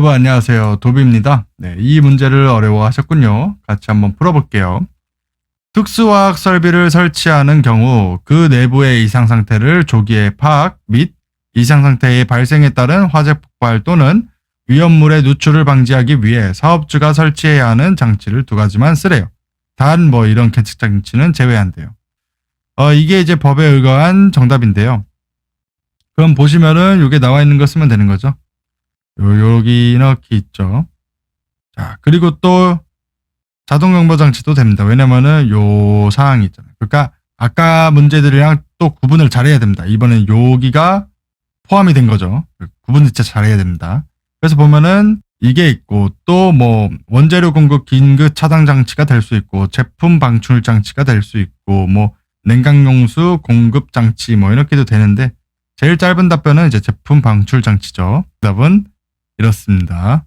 여러분 안녕하세요. 도비입니다. 네, 이 문제를 어려워하셨군요. 같이 한번 풀어볼게요. 특수화학 설비를 설치하는 경우 그 내부의 이상 상태를 조기에 파악 및 이상 상태의 발생에 따른 화재 폭발 또는 위험물의 누출을 방지하기 위해 사업주가 설치해야 하는 장치를 두 가지만 쓰래요. 단 뭐 이런 계측 장치는 제외한대요. 어, 이게 이제 법에 의거한 정답인데요. 그럼 보시면은 이게 나와 있는 거 쓰면 되는 거죠. 요, 여기 이렇게 있죠. 자, 그리고 또 자동 경보 장치도 됩니다. 왜냐면은 요 사항이 있잖아요. 그러니까 아까 문제들이랑 또 구분을 잘해야 됩니다. 이번엔 여기가 포함이 된 거죠. 구분 진짜 잘해야 됩니다. 그래서 보면은 이게 있고 또 뭐 원재료 공급 긴급 차단 장치가 될 수 있고 제품 방출 장치가 될 수 있고 뭐 냉각 용수 공급 장치 뭐 이렇게도 되는데 제일 짧은 답변은 이제 제품 방출 장치죠. 답은 이렇습니다.